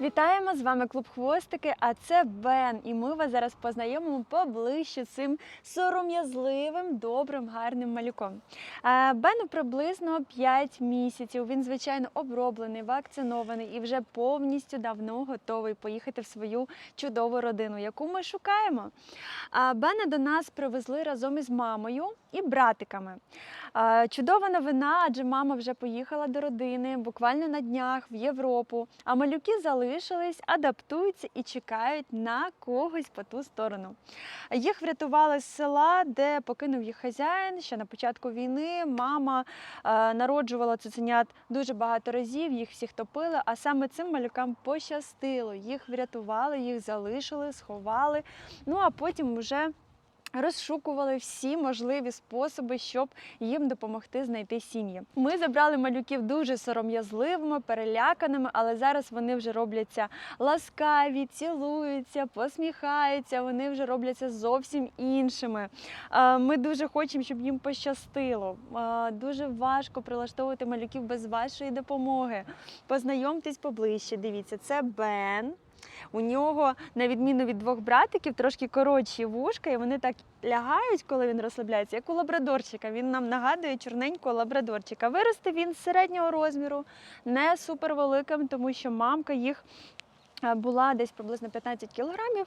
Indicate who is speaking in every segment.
Speaker 1: Вітаємо з вами клуб Хвостики, а це Бен. І ми вас зараз познайомимо поближче цим сором'язливим, добрим, гарним малюком. Бену приблизно 5 місяців. Він, звичайно, оброблений, вакцинований і вже повністю давно готовий поїхати в свою чудову родину, яку ми шукаємо. Бена до нас привезли разом із мамою і братиками. Чудова новина, адже мама вже поїхала до родини буквально на днях в Європу. А малюки залишились, адаптуються і чекають на когось по ту сторону. Їх врятували з села, де покинув їх хазяїн ще на початку війни. Мама е, народжувала цуценят дуже багато разів, їх всіх топили. А саме цим малюкам пощастило. Їх врятували, їх залишили, сховали. Ну а потім вже. Розшукували всі можливі способи, щоб їм допомогти знайти сім'ї. Ми забрали малюків дуже сором'язливими, переляканими, але зараз вони вже робляться ласкаві, цілуються, посміхаються. Вони вже робляться зовсім іншими. Е, Ми дуже хочемо, щоб їм пощастило. Е, Дуже важко прилаштовувати малюків без вашої допомоги. Познайомтесь поближче. Дивіться, це Бен. У нього, на відміну від двох братиків, трошки коротші вушка, і вони так лягають, коли він розслабляється, як у лабрадорчика. Він нам нагадує чорненького лабрадорчика. Виросте він середнього розміру, не супервеликим, тому що мамка їх. Е, Була десь приблизно 15 кілограмів,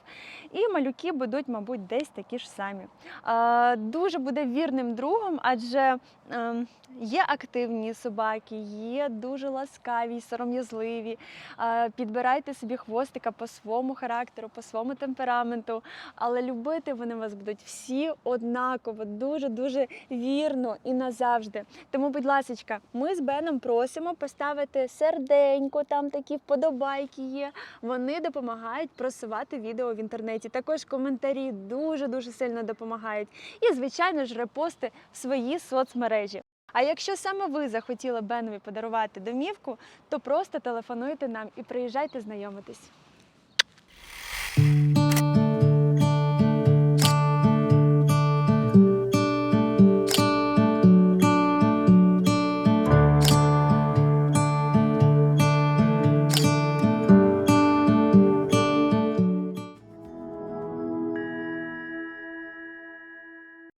Speaker 1: і малюки будуть, мабуть, десь такі ж самі. Е, Дуже буде вірним другом, адже ем, є активні собаки, є дуже ласкаві, сором'язливі. Е, Підбирайте собі хвостика по своєму характеру, по своєму темпераменту, але любити вони вас будуть всі однаково, дуже дуже вірно і назавжди. Тому, будь ласка, ми з Беном просимо поставити серденько, там такі вподобайки є. Вони допомагають просувати відео в інтернеті. Також коментарі дуже дуже сильно допомагають. І, звичайно ж, репости в свої соцмережі. А якщо саме ви захотіли Бенові подарувати домівку, то просто телефонуйте нам і приїжджайте знайомитись.